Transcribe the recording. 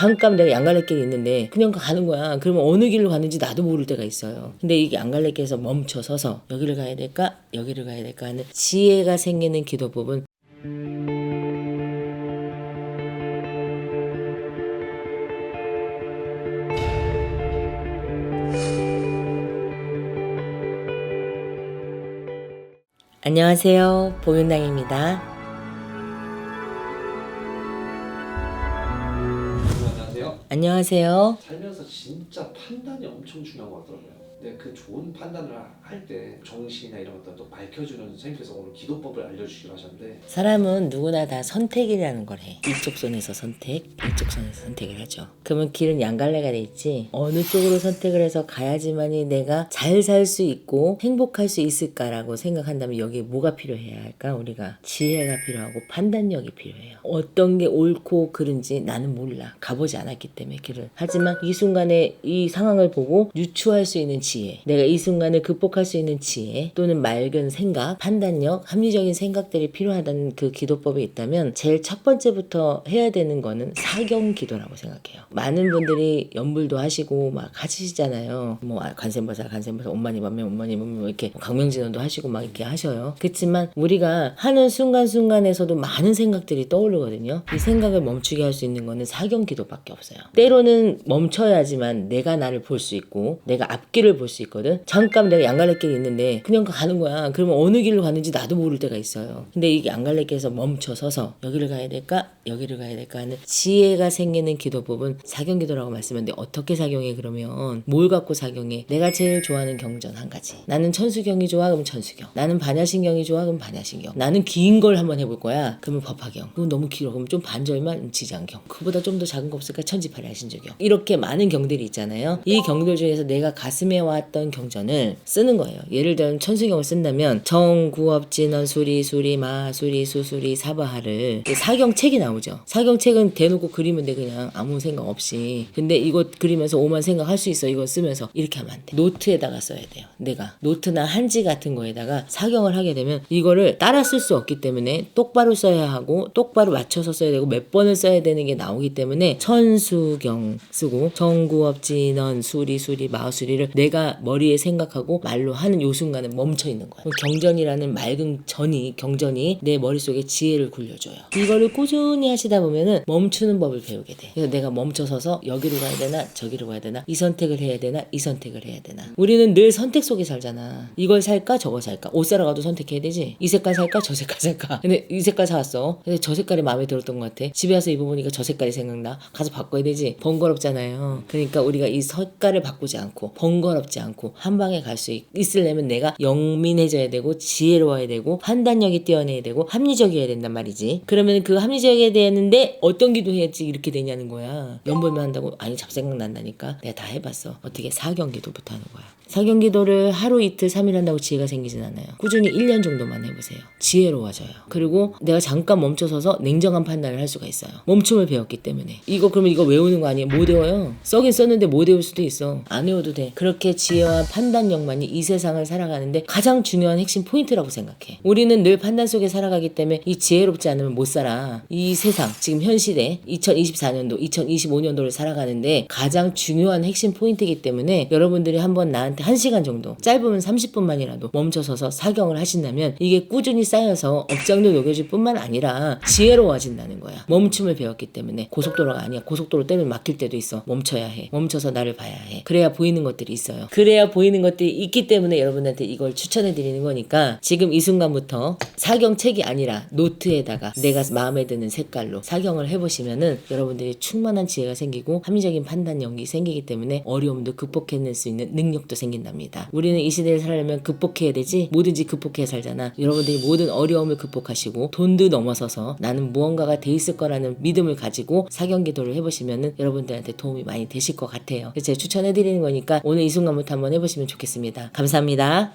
잠깐 내가 양갈래길이 있는데 그냥 가는 거야. 그러면 어느 길로 가는지 나도 모를 때가 있어요. 근데 이게 양갈래길에서 멈춰 서서 여기를 가야 될까? 여기를 가야 될까 하는 지혜가 생기는 기도법은 안녕하세요. 보윤당입니다. 안녕하세요. 살면서 진짜 판단이 엄청 중요한 것 같더라고요. 근데 그 좋은 판단을 할 때 정신이나 이런 것들 또 밝혀주는 선생님께서 오늘 기도법을 알려주시기로 하셨는데 사람은 누구나 다 선택이라는 걸 해. 이쪽 손에서 선택, 이쪽 손에서 선택을 하죠. 그러면 길은 양갈래가 돼 있지. 어느 쪽으로 선택을 해서 가야지만이 내가 잘 살 수 있고 행복할 수 있을까라고 생각한다면 여기에 뭐가 필요해야 할까? 우리가 지혜가 필요하고 판단력이 필요해요. 어떤 게 옳고 그른지 나는 몰라. 가보지 않았기 때문에 길을. 하지만 이 순간에 이 상황을 보고 유추할 수 있는 지혜, 내가 이 순간을 극복할 수 있는 지혜 또는 맑은 생각, 판단력, 합리적인 생각들이 필요하다는 그 기도법이 있다면 제일 첫 번째부터 해야 되는 거는 사경 기도라고 생각해요. 많은 분들이 연불도 하시고 막 하시잖아요. 뭐 관세음보살, 관세음보살, 엄마니 밤면 엄마니 밤면 이렇게 강명진원도 하시고 막 이렇게 하셔요. 그렇지만 우리가 하는 순간순간에서도 많은 생각들이 떠오르거든요. 이 생각을 멈추게 할 수 있는 거는 사경 기도밖에 없어요. 때로는 멈춰야지만 내가 나를 볼 수 있고 내가 앞길을 볼 수 있거든. 잠깐 내가 양갈래길이 있는데 그냥 가는 거야. 그러면 어느 길로 가는지 나도 모를 때가 있어요. 근데 이게 양갈래길에서 멈춰 서서 여기를 가야 될까? 여기를 가야 될까 하는 지혜가 생기는 기도법은 사경기도라고 말씀했는데 어떻게 사경해 그러면 뭘 갖고 사경해? 내가 제일 좋아하는 경전 한 가지. 나는 천수경이 좋아 그럼 천수경. 나는 반야신경이 좋아 그럼 반야신경. 나는 긴 걸 한번 해볼 거야. 그러면 법화경. 그건 너무 길어. 그럼 좀 반절만 지장경. 그보다 좀 더 작은 거 없을까? 천지팔야신조경. 이렇게 많은 경들이 있잖아요. 이 경들 중에서 내가 가슴에 왔던 경전을 쓰는 거예요. 예를 들면 천수경을 쓴다면 정구업진원 수리 수리 마 수리 수수리 사바하를 사경책이 나오죠. 사경책은 대놓고 그리면 돼 그냥 아무 생각 없이. 근데 이거 그리면서 오만 생각할 수 있어. 이거 쓰면서 이렇게 하면 안 돼. 노트에다가 써야 돼요. 내가 노트나 한지 같은 거에다가 사경을 하게 되면 이거를 따라 쓸 수 없기 때문에 똑바로 써야 하고 똑바로 맞춰서 써야 되고 몇 번을 써야 되는 게 나오기 때문에 천수경 쓰고 정구업진원 수리 수리 마수리를 내가 머리에 생각하고 말로 하는 요 순간은 멈춰 있는 거야. 경전이라는 맑은 전이 경전이 내 머릿속에 지혜를 굴려줘요. 이거를 꾸준히 하시다 보면은 멈추는 법을 배우게 돼. 그래서 내가 멈춰서서 여기로 가야 되나 저기로 가야 되나 이 선택을 해야 되나 이 선택을 해야 되나. 우리는 늘 선택 속에 살잖아. 이걸 살까 저거 살까. 옷 사러 가도 선택해야 되지. 이 색깔 살까 저 색깔 살까. 근데 이 색깔 사왔어. 근데 저 색깔이 마음에 들었던 것 같아. 집에 와서 입어보니까 저 색깔이 생각나. 가서 바꿔야 되지. 번거롭잖아요. 그러니까 우리가 이 색깔을 바꾸지 않고 번거롭 지 않고 한 방에 갈 수 있으려면 내가 영민해져야 되고 지혜로워야 되고 판단력이 뛰어내야 되고 합리적이어야 된단 말이지. 그러면 그 합리적이어야 되는데 어떤 기도해야지 이렇게 되냐는 거야. 연불만 한다고 아니 잡생각 난다니까. 내가 다 해봤어. 어떻게 사경기도부터 하는 거야. 사경기도를 하루 이틀 삼일 한다고 지혜가 생기진 않아요. 꾸준히 1년 정도만 해보세요. 지혜로워져요. 그리고 내가 잠깐 멈춰서서 냉정한 판단을 할 수가 있어요. 멈춤을 배웠기 때문에. 이거 그러면 이거 외우는 거 아니에요? 못 외워요. 써긴 썼는데 못 외울 수도 있어. 안 외워도 돼. 그렇게 지혜와 판단력만이 이 세상을 살아가는데 가장 중요한 핵심 포인트라고 생각해. 우리는 늘 판단 속에 살아가기 때문에 이 지혜롭지 않으면 못 살아. 이 세상, 지금 현 시대, 2024년도, 2025년도를 살아가는데 가장 중요한 핵심 포인트이기 때문에 여러분들이 한번 나한테 한 시간 정도, 짧으면 30분만이라도 멈춰서서 사경을 하신다면 이게 꾸준히 쌓여서 업장도 녹여줄 뿐만 아니라 지혜로워진다는 거야. 멈춤을 배웠기 때문에 고속도로가 아니야. 고속도로 때문에 막힐 때도 있어. 멈춰야 해. 멈춰서 나를 봐야 해. 그래야 보이는 것들이 있어요. 그래야 보이는 것들이 있기 때문에 여러분한테 이걸 추천해 드리는 거니까 지금 이 순간부터 사경책이 아니라 노트에다가 내가 마음에 드는 색깔로 사경을 해보시면은 여러분들이 충만한 지혜가 생기고 합리적인 판단력이 생기기 때문에 어려움도 극복해낼 수 있는 능력도 생긴답니다. 우리는 이 시대를 살려면 극복해야 되지 뭐든지 극복해야 살잖아. 여러분들이 모든 어려움을 극복하시고 돈도 넘어서서 나는 무언가가 돼 있을 거라는 믿음을 가지고 사경 기도를 해보시면은 여러분들한테 도움이 많이 되실 것 같아요. 제가 추천해 드리는 거니까 오늘 이 순간 부터 한번 해보시면 좋겠습니다. 감사합니다.